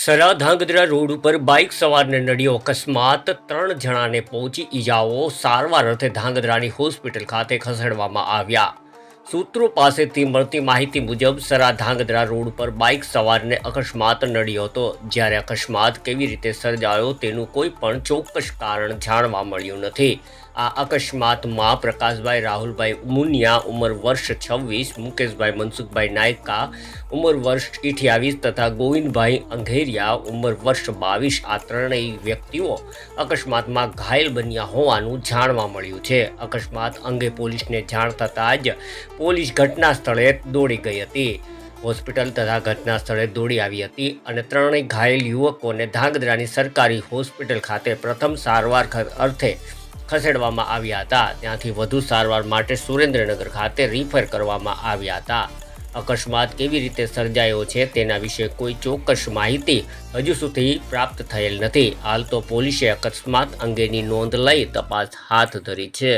Sara Dhrangadhra road ઉપર bike સવારને નડ્યો. અકસ્માત ત્રણ જણાને પહોંચી ઈજાઓ સારવાર અર્થે ધાંગધ્રાની હોસ્પિટલ ખાતે ખસેડવામાં આવ્યા. સૂત્રો પાસેથી મળતી માહિતી મુજબ સરા ધાંગધ્રા રોડ પર બાઇક સવારને અકસ્માત નડ્યો હતો. જ્યારે અકસ્માત કેવી રીતે સર્જાયો તેનું કોઈ પણ ચોક્કસ કારણ જાણવા મળ્યું નથી. આ અકસ્માતમાં પ્રકાશભાઈ રાહુલભાઈ મુનિયા ઉંમર વર્ષ છવ્વીસ, મુકેશભાઈ મનસુખભાઈ નાયકા, ઉંમર વર્ષ અઠ્યાવીસ તથા ગોવિંદભાઈ અંઘેરિયા, ઉંમર વર્ષ બાવીસ આ ત્રણેય વ્યક્તિઓ અકસ્માતમાં ઘાયલ બન્યા હોવાનું જાણવા મળ્યું છે. અકસ્માત અંગે પોલીસને જાણ થતાં જ પોલીસ ઘટના સ્થળે દોડી ગઈ હતી. હોસ્પિટલ તથા ઘટના સ્થળે દોડી આવી હતી અને ત્રણેય ઘાયલ યુવકોને ધાંગધ્રાની સરકારી હોસ્પિટલ ખાતે પ્રથમ સારવાર અર્થે ખસેડવામાં આવ્યા હતા. ત્યાંથી વધુ સારવાર માટે સુરેન્દ્રનગર ખાતે રિફર કરવામાં આવ્યા હતા. અકસ્માત કેવી રીતે સર્જાયો છે તેના વિશે કોઈ ચોક્કસ માહિતી હજુ સુધી પ્રાપ્ત થયેલ નથી. હાલ તો પોલીસે અકસ્માત અંગેની નોંધ લઈ તપાસ હાથ ધરી છે.